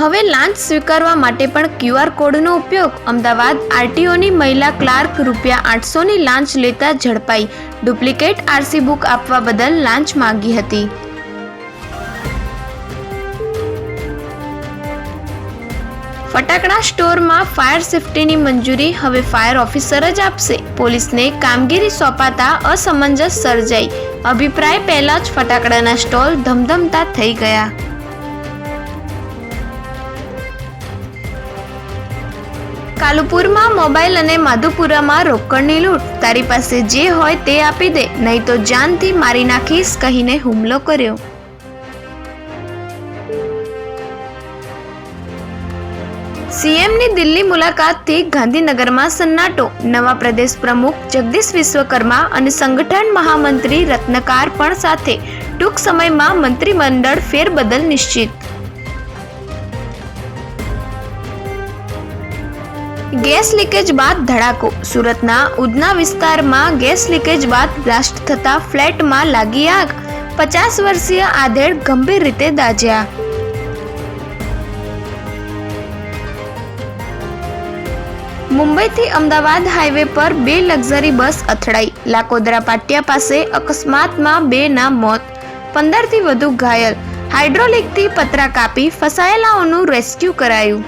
હવે લાંચ સ્વીકારવા માટે પણ ક્યુઆર કોડનો ઉપયોગ અમદાવાદ આરટીઓની મહિલા ક્લાર્ક રૂપિયા આઠસોની લાંચ લેતા ઝડપાઈ. ડુપ્લિકેટ આરસી બુક આપવા બદલ લાંચ માંગી હતી. ફટાકડા સ્ટોરમાં ફાયર સેફટીની મંજૂરી હવે ફાયર ઓફિસર જ આપશે. પોલીસને કામગીરી સોંપાતા અસમંજસ સર્જાઈ. અભિપ્રાય પહેલા જ ફટાકડાના સ્ટોલ ધમધમતા થઈ ગયા. કાલુપુરમાં, મોબાઈલ અને માધુપુરામાં રોકડની લૂંટ. તારી પાસે જે હોય તે આપી દે, નહીં તો જાનથી મારી નાખીશ કહીને હુમલો કર્યો. સીએમની દિલ્હી મુલાકાતથી ગાંધીનગરમાં સન્નાટો. નવા પ્રદેશ પ્રમુખ જગદીશ વિશ્વકર્મા અને સંગઠન મહામંત્રી રત્નકાર પણ સાથે. ટૂંક સમયમાં મંત્રીમંડળ ફેરબદલ નિશ્ચિત. ગેસ લીકેજ બાદ ધડાકો. સુરતના ઉધના વિસ્તારમાં ગેસ લીકેજ બાદ બ્લાસ્ટ થતા ફ્લેટમાં લાગી આગ. પચાસ વર્ષીય આધેડ ગંભીર રીતે દાઝ્યા મુંબઈથી અમદાવાદ હાઈવે પર બે લક્ઝરી બસ અથડાઈ. લાકોદરા પાટિયા પાસે અકસ્માતમાં બે ના મોત. પંદરથી વધુ ઘાયલ. હાઇડ્રોલિકથી પતરા કાપી ફસાયેલાઓનું રેસ્ક્યુ કરાયું.